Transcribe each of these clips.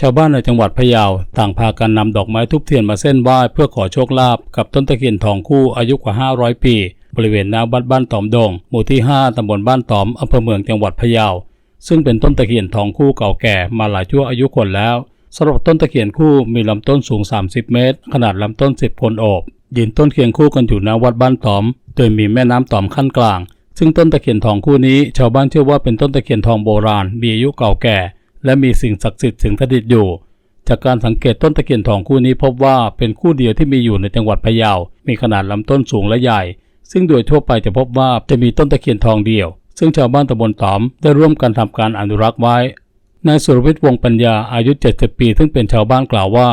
ชาวบ้านในจังหวัดพะเยาต่างพากันนำดอกไม้ทุบเทียนมาเส้นไหว้เพื่อขอโชคลาภกับต้นตะเคียนทองคู่อายุกว่า 500 ปี บริเวณหน้าบ้านบ้านตอมดง หมู่ที่ 5ตำบลบ้านตอมอำเภอเมืองจังหวัดพะเยา ซึ่งเป็นต้นตะเคียนทองคู่เก่าแก่มาหลายชั่วอายุคนแล้วสำหรับต้นตะเคียนคู่มีลำต้นสูง 30 เมตร ขนาดลำต้น 10 คนโอบยืนต้นเคียงคู่กันอยู่ณวัดบ้านตอม โดยมีแม่น้ำตอมขั้นกลาง ซึ่งต้นตะเคียนทองคู่นี้ชาวบ้านเชื่อว่าเป็นต้นตะเคียนทองโบราณมีอายุเก่าแก่ และมีสิ่งศักดิ์สิทธิ์สิงสถิตอยู่ จากการสังเกตต้นตะเคียนทองคู่นี้พบว่าเป็นคู่เดียวที่มีอยู่ในจังหวัดพะเยา มีขนาดลำต้นสูงและใหญ่ ซึ่งโดยทั่วไปจะพบว่าจะมีต้นตะเคียนทองเดียว ซึ่งชาวบ้านตำบลตอมได้ร่วมกันทำการอนุรักษ์ไว้ นายสุรวิทย์วงปัญญาอายุ 70 ปี ซึ่งเป็นชาวบ้านกล่าวว่า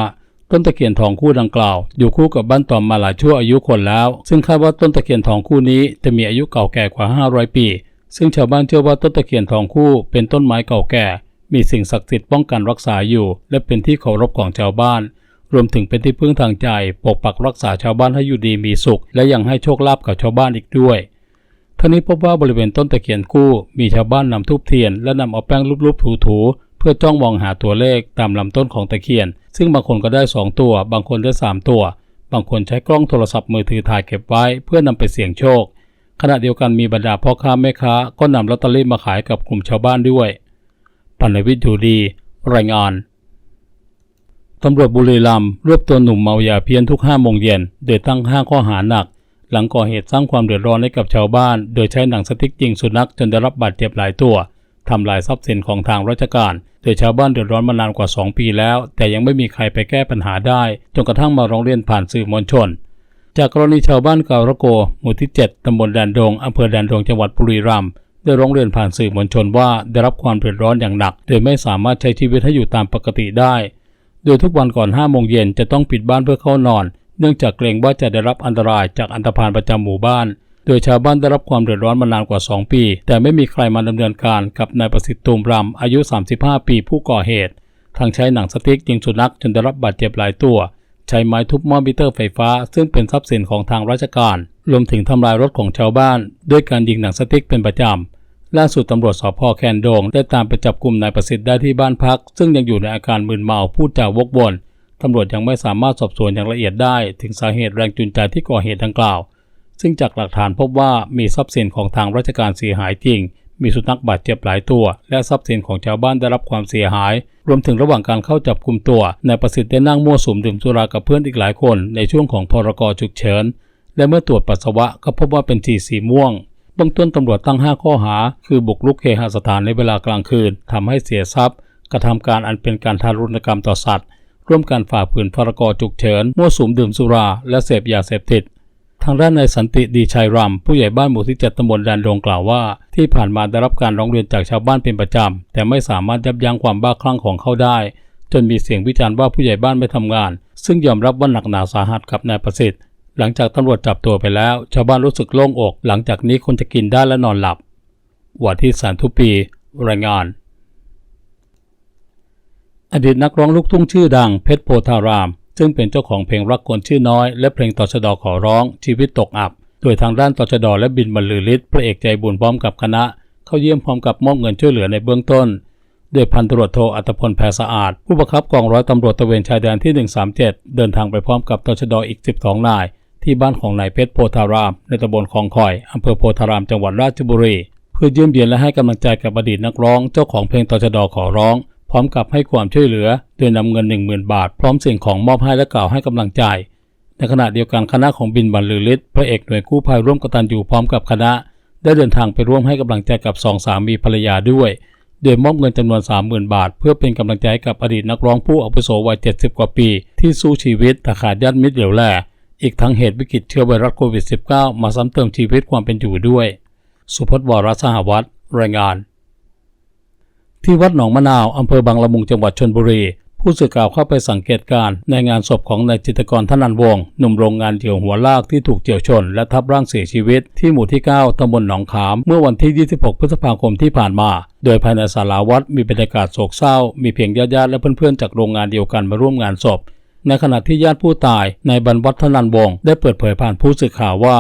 ต้นตะเคียนทองคู่ดังกล่าว อยู่คู่กับบ้านตอมมาหลายชั่วอายุคนแล้ว ซึ่งคาดว่าต้นตะเคียนทองคู่นี้จะมีอายุเก่าแก่กว่า 500 ปี ซึ่งชาวบ้านเชื่อว่าต้นตะเคียนทองคู่เป็นต้นไม้เก่าแก่ มีสิ่งศักดิ์สิทธิ์ป้องกันรักษาอยู่ และเป็นที่เคารพของชาวบ้าน รวมถึงเป็นที่พึ่งทางใจ ปกปักรักษาชาวบ้านให้อยู่ดีมีสุข และยังให้โชคลาภกับชาวบ้านอีกด้วยท่านี้พบว่าบริเวณต้นตะเคียนคู่ มีชาวบ้านนำทูบเทียน และนำเอาแป้งรูปๆถูๆเพื่อจ้องมองหาตัวเลขตามลำต้นของตะเคียน ซึ่งบางคนก็ได้ 2 ตัว บางคนได้ 3 ตัว บางคนใช้กล้องโทรศัพท์มือถือถ่ายเก็บไว้เพื่อนำไปเสี่ยงโชคขณะเดียวกันมีบรรดาพ่อค้าแม่ค้าก็นำลอตเตอรี่มาขายกับกลุ่มชาวบ้านด้วย ปัณวิทย์อยู่ดีรายงานตำรวจบุรีรัมย์รวบตัวหนุ่มเมายาเพี้ยนทุก5โมงเย็นโดยตั้งห้าข้อหาหนัก หลังก่อเหตุสร้างความเดือดร้อนให้กับชาวบ้าน โดยใช้หนังสติ๊กยิงสุนัขจนได้รับบาดเจ็บหลายตัวทำลายทรัพย์สินของทางราชการ โดยชาวบ้านเดือดร้อนมานานกว่า 2 ปีแล้ว แต่ยังไม่มีใครไปแก้ปัญหาได้ จนกระทั่งมาร้องเรียนผ่านสื่อมวลชน จากกรณีชาวบ้านเการะโก หมู่ที่ 7ตำบลแดนดงอำเภอแดนดงจังหวัดบุรีรัมย์ ได้ร้องเรียนผ่านสื่อมวลชนว่าได้รับความเดือดร้อนอย่างหนักโดยไม่สามารถใช้ชีวิตให้อยู่ตามปกติได้ โดยทุกวันก่อน5โมงเย็นจะต้องปิดบ้านเพื่อเข้านอน เนื่องจากเกรงว่าจะได้รับอันตรายจากอันธพาลประจำหมู่บ้าน โดยชาวบ้านได้รับความเดือดร้อนมานานกว่า 2 ปี แต่ไม่มีใครมาดำเนินการกับนายประสิทธิ์ตูมรำอายุ 35 ปีผู้ก่อเหตุทางใช้หนังสติ๊กยิงสุนัขจนได้รับบาดเจ็บหลายตัว ใช้ไม้ทุบหม้อมิเตอร์ไฟฟ้า ซึ่งเป็นทรัพย์สินของทางราชการ รวมถึงทำลายรถของชาวบ้าน ด้วยการยิงหนังสติ๊กเป็นประจำ ล่าสุดตำรวจสพแคนดงได้ตามไปจับกลุ่มนายประสิทธิ์ได้ที่บ้านพัก ซึ่งยังอยู่ในอาการมึนเมาพูดจาวกวนตำรวจยังไม่สามารถสอบสวนอย่างละเอียดได้ ถึงสาเหตุแรงจูงใจที่ก่อเหตุดังกล่าว ซึ่งจากหลักฐานพบว่ามีทรัพย์สินของทางราชการเสียหายจริง มีสุนัขบาดเจ็บหลายตัว และทรัพย์สินของชาวบ้านได้รับความเสียหาย รวมถึงระหว่างการเข้าจับกลุ่มตัวนายประสิทธิ์ได้นั่งมั่วสุมดื่มสุรากับเพื่อนอีกหลายคน ในช่วงของพรกฉุกเฉินและเมื่อตรวจปัสสาวะก็พบว่าเป็นสีสีม่วง เบื้องต้นตำรวจตั้ง 5 ข้อหา คือบุกรุกเคหสถานในเวลากลางคืนทำให้เสียทรัพย์ กระทำการอันเป็นการทารุณกรรมต่อสัตว์ ร่วมกันฝ่าฝืนพรกฉุกเฉินมั่วสุมดื่มสุรา และเสพยาเสพติด ทางด้านนายสันติดีชัยรำผู้ใหญ่บ้านหมู่ที่ 7ตำบลแดนดงกล่าวว่า ที่ผ่านมาได้รับการร้องเรียนจากชาวบ้านเป็นประจำ แต่ไม่สามารถยับยั้งความบ้าคลั่งของเขาได้ จนมีเสียงวิจารณ์ว่าผู้ใหญ่บ้านไม่ทำงาน ซึ่งยอมรับว่าหนักหนาสาหัสกับนายประสิทธิ์ หลังจากตำรวจจับตัวไปแล้ว ชาวบ้านรู้สึกโล่งอก หลังจากนี้คนจะกินได้และนอนหลับว่าที่สารทุปีรายงาน อดีตนักร้องลูกทุ่งชื่อดังเพชรโพธาราม ซึ่งเป็นเจ้าของเพลงรักคนชื่อน้อย และเพลงต่อชะดอขอร้อง ชีวิตตกอับ โดยทางด้านต่อชะดอและบินบรรลือฤทธิ์พระเอกใจบุญพร้อมกับคณะ เข้าเยี่ยมพร้อมกับมอบเงินช่วยเหลือในเบื้องต้นโดยพันตำรวจโทอัตพลแพรสะอาด ผู้บังคับกองร้อยตำรวจตระเวนชายแดนที่ 137 เดินทางไปพร้อมกับตชดอีก 12 นาย ที่บ้านของนายเพชรโพธาราม ในตำบลคลองคอยอำเภอโพธารามจังหวัดราชบุรี เพื่อเยี่ยมเยียนและให้กำลังใจกับอดีตนักร้อง เจ้าของเพลงตชดขอร้อง พร้อมกับให้ความช่วยเหลือ โดยนำเงิน 10,000 บาท พร้อมสิ่งของมอบให้และกล่าวให้กำลังใจ ในขณะเดียวกันคณะของบินบรรลือฤทธิ์พระเอกหน่วยกู้ภัยร่วมกตันอยู่พร้อมกับคณะ ได้เดินทางไปร่วมให้กำลังใจกับสองสามีภรรยาด้วยโดยมอบเงินจำนวน 30,000 บาท เพื่อเป็นกำลังใจกับอดีตนักร้องผู้อาวุโสวัย 70 กว่าปี ที่สู้ชีวิตแต่ขาดญาติมิตรเหลวแล อีกทั้งเหตุวิกฤตเชื้อไวรัสโควิด -19 มาซ้ำเติมชีวิตความเป็นอยู่ด้วย สุพจน์วรสหวัตรรายงาน ที่วัดหนองมะนาวอำเภอบางละมุงจังหวัดชนบุรี ผู้สื่อข่าวเข้าไปสังเกตการณ์ในงานศพของนายจิตกรธนันวงหนุ่มโรงงานเดี่ยวหัวลากที่ถูกเฉียวชน และทับร่างเสียชีวิตที่หมู่ที่ 9ตำบลหนองขาม เมื่อวันที่ 26 พฤษภาคมที่ผ่านมา โดยภายในศาลาวัดมีบรรยากาศโศกเศร้า มีเพียงญาติๆและเพื่อนๆจากโรงงานเดียวกันมาร่วมงานศพ ในขณะที่ญาติผู้ตายในบรรวัฒนันวงได้เปิดเผยผ่านผู้สื่อข่าวว่า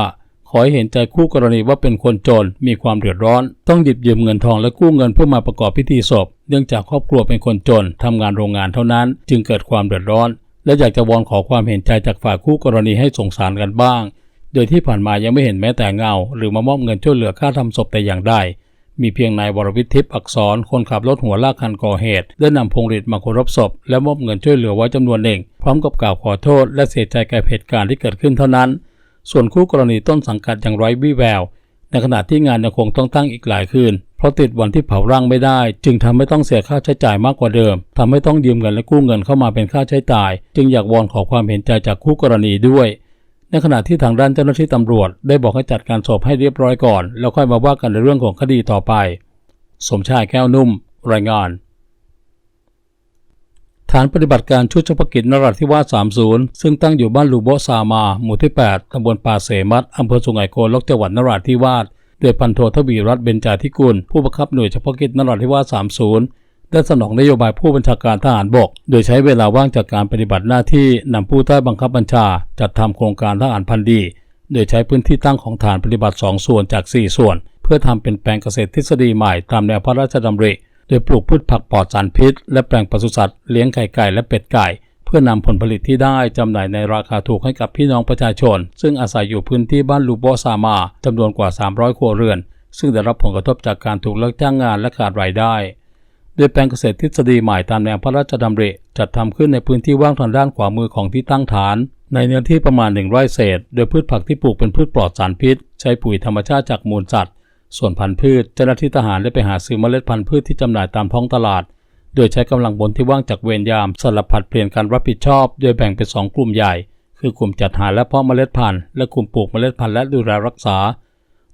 ขขอให้เห็นใจคู่กรณีว่าเป็นคนจน มีความเดือดร้อน ต้องหยิบยืมเงินทองและกู้เงินเพื่อมาประกอบพิธีศพ เนื่องจากครอบครัวเป็นคนจนทำงานโรงงานเท่านั้น จึงเกิดความเดือดร้อน และอยากจะวอนขอความเห็นใจจากฝ่ายคู่กรณีให้สงสารกันบ้าง โดยที่ผ่านมายังไม่เห็นแม้แต่เงา หรือมามอบเงินช่วยเหลือค่าทำศพแต่อย่างใด มีเพียงนายวรวิทย์ทิพย์อักษรคนขับรถหัวลากคันก่อเหตุได้นำพวงหรีดมาเคารพศพ และมอบเงินช่วยเหลือไว้จำนวนหนึ่ง พร้อมกับกล่าวขอโทษ และเสียใจกับเหตุการณ์ที่เกิดขึ้นเท่านั้น ส่วนคู่กรณีต้นสังกัดยังไร้วี่แวว ในขณะที่งานยังคงต้องตั้งอีกหลายคืน เพราะติดวันที่เผาร่างไม่ได้ จึงทำให้ต้องเสียค่าใช้จ่ายมากกว่าเดิมทำให้ต้องยืมเงินและกู้เงินเข้ามาเป็นค่าใช้จ่าย จึงอยากวอนขอความเห็นใจจากคู่กรณีด้วย ในขณะที่ทางด้านเจ้าหน้าที่ตำรวจ ได้บอกให้จัดการศพให้เรียบร้อยก่อน แล้วค่อยมาว่ากันในเรื่องของคดีต่อไป สมชายแก้วนุ่ม รายงานฐานปฏิบัติการชุดเฉพาะกิจนราธิวาส 30 ซึ่งตั้งอยู่บ้านลูโบซามา หมู่ที่ 8 ตำบลป่าเสมัดอำเภอสุไหงโกลกจังหวัดนราธิวาส โดยพันโททวีรัตน์เบญจาธิกุล ผู้บังคับหน่วยเฉพาะกิจนราธิวาส 30 ได้สนองนโยบายผู้บัญชาการทหารบก โดยใช้เวลาว่างจากการปฏิบัติหน้าที่นำผู้ใต้บังคับบัญชา จัดทำโครงการทหารพันธุ์ดี โดยใช้พื้นที่ตั้งของฐานปฏิบัติ 2 ส่วนจาก 4 ส่วน เพื่อทำเป็นแปลงเกษตรทฤษฎีใหม่ตามแนวพระราชดำริ โดยปลูกพืชผักปลอดสารพิษ และแปลงปศุสัตว์เลี้ยงไข่ไก่และเป็ดไก่เพื่อนำผลผลิตที่ได้จำหน่ายในราคาถูกให้กับพี่น้องประชาชน ซึ่งอาศัยอยู่พื้นที่บ้านลูโบซามาจำนวนกว่า 300 ครัวเรือน ซึ่งได้รับผลกระทบจากการถูกเลิกจ้างงานและขาดรายได้ โดยแปลงเกษตรทฤษฎีใหม่ตามแนวพระราชดำริ จัดทำขึ้นในพื้นที่ว่างทางด้านขวามือของที่ตั้งฐาน ในเนื้อที่ประมาณ1ไร่เศษ โดยพืชผักที่ปลูกเป็นพืชปลอดสารพิษ ใช้ปุ๋ยธรรมชาติจากมูลสัตว์ ส่วนพันธุ์พืชเจ้าหน้าที่ทหารได้ไปหาซื้อเมล็ดพันธุ์พืชที่จำหน่ายตามท้องตลาด โดยใช้กำลังบนที่ว่างจากเวรยามสลับผัดเปลี่ยนการรับผิดชอบ โดยแบ่งเป็นสองกลุ่มใหญ่ คือกลุ่มจัดหาและเพาะเมล็ดพันธุ์และกลุ่มปลูกเมล็ดพันธุ์และดูแลรักษา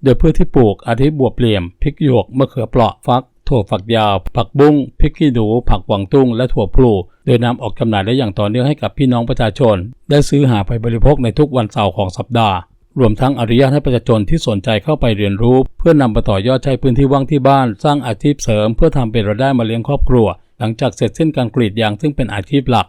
โดยพืชที่ปลูกอาทิบวบเหลี่ยมพริกหยวกมะเขือเปราะฟัก ถั่วฝักยาว ผักบุ้งพริกขี้หนู ผักหวังตุ้ง และถั่วพลู โดยนำออกจำหน่ายได้อย่างต่อเนื่องให้กับพี่น้องประชาชน ได้ซื้อหาไปบริโภคในทุกวันเสาร์ของสัปดาห์ รวมทั้งอนุญาตให้ประชาชนที่สนใจเข้าไปเรียนรู้ เพื่อนำไปต่อยอดใช้พื้นที่ว่างที่บ้าน สร้างอาชีพเสริม เพื่อทำเป็นรายได้มาเลี้ยงครอบครัว หลังจากเสร็จสิ้นการกรีดยางซึ่งเป็นอาชีพหลัก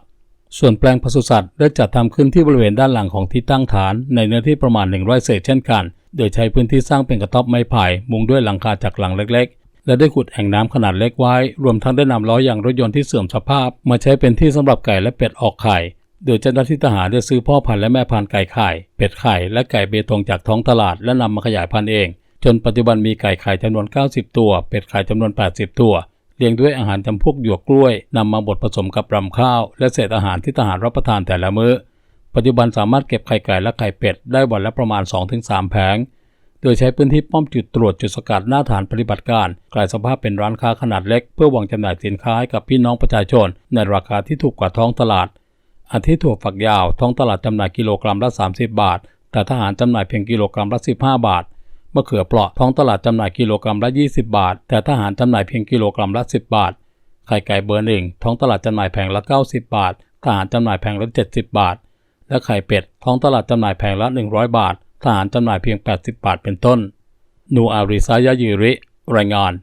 ส่วนแปลงปศุสัตว์ได้จัดทำขึ้นที่บริเวณด้านหลังของที่ตั้งฐาน ในเนื้อที่ประมาณ1ไร่เศษเช่นกัน โดยใช้พื้นที่สร้างเป็นกระต๊อบไม้ไผ่มุงด้วยหลังคาจากหลังเล็ก และได้ขุดแอ่งน้ำขนาดเล็กไว้ รวมทั้งได้นำล้อยางรถยนต์ที่เสื่อมสภาพ มาใช้เป็นที่สำหรับไก่และเป็ดออกไข่ โดยเจ้าหน้าที่ทหารได้ซื้อพ่อพันธุ์และแม่พันธุ์ไก่ไข่ เป็ดไข่และไก่เบตงจากท้องตลาด และนำมาขยายพันธุ์เอง จนปัจจุบันมีไก่ไข่จำนวน 90 ตัว เป็ดไข่จำนวน 80 ตัวเลี้ยงด้วยอาหารจำพวกหยวกกล้วยนำมาบดผสมกับรำข้าว และเศษอาหารที่ทหารรับประทานแต่ละมื้อ ปัจจุบันสามารถเก็บไข่ไก่และไข่เป็ดได้วันละประมาณ 2-3 แผง โดยใช้พื้นที่ป้อมจุดตรวจจุดสกัดหน้าฐานปฏิบัติการ กลายสภาพเป็นร้านค้าขนาดเล็ก เพื่อวางจำหน่ายสินค้าให้กับพี่น้องประชาชน ในราคาที่ถูกกว่าท้องตลาด อาทิถั่วฝักยาวท้องตลาดจำหน่ายกิโลกรัมละ 30 บาท แต่ทหารจำหน่ายเพียงกิโลกรัมละ 15 บาทมะเขือเปราะท้องตลาดจำหน่ายกิโลกรัมละ 20 บาท แต่ทหารจำหน่ายเพียงกิโลกรัมละ 10 บาท ไข่ไก่เบอร์หนึ่งท้องตลาดจำหน่ายแผงละ 90 บาท ทหารจำหน่ายแผงละ 70 บาท และไข่เป็ดท้องตลาดจำหน่ายแผงละ 100 บาท ทหารจำหน่ายเพียง 80 บาทเป็นต้น นูอาริซายายิริ รายงาน